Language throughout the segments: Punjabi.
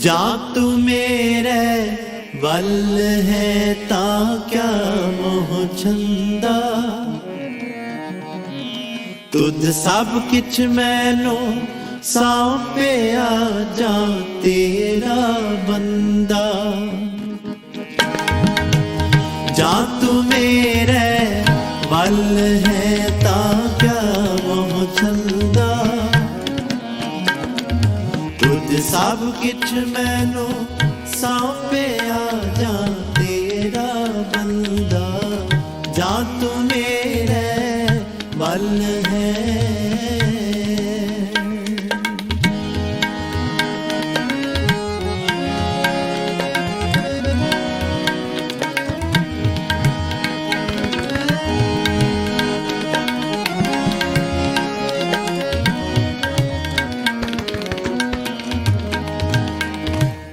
ਜਾਂ ਤੂੰ ਮੇਰੇ ਵੱਲ ਹੈ ਤਾਂ ਕਿਆ ਮੋਹ ਛੰਦਾ ਤੁਧ ਸਭ ਕਿਛ ਮੈਨੂੰ ਸੌਂਪਿਆ ਜਾਂ ਤੇਰਾ ਬੰਦਾ ਜਾਂ ਤੂੰ ਮੇਰੇ ਵੱਲ ਹੈ ਤਾਂ ਕਿਆ ਮੋਹ ਛੰਦਾ ਤੁਧ ਸਭ ਕਿਛ ਮੈਨੂੰ ਸੌਂਪਿਆ ਜਾਂ ਤੇਰਾ ਬੰਦਾ। ਜਾਂ ਤੂੰ ਮੇਰੇ ਵੱਲ ਹੈ।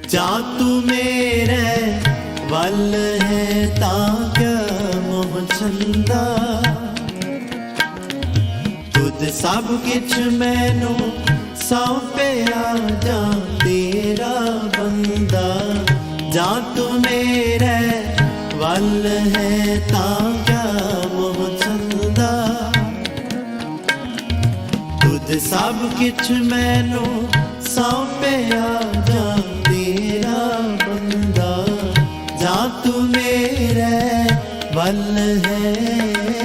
ਜਾ ਤੂੰ ਮੇਰੇ ਵੱਲ ਹੈ ਤਾਂ ਕਿਆ ਮੋਹ ਛੰਦਾ ਤੁਧ ਸਭ ਕਿਛ ਮੈਨੂੰ ਸੌਂਪਿਆ ਜਾਂ ਤੇਰਾ ਬੰਦਾ ਜਾਂ ਤੂੰ ਮੇਰੇ ਵੱਲ ਹੈ ਤਾਂ ਕਿਆ ਮੋਹ ਛੰਦਾ ਤੁਧ ਸਭ ਕਿਛ ਮੈਨੂੰ ਸੌਂਪਿਆ ਜਾਂ तू मेरे बल है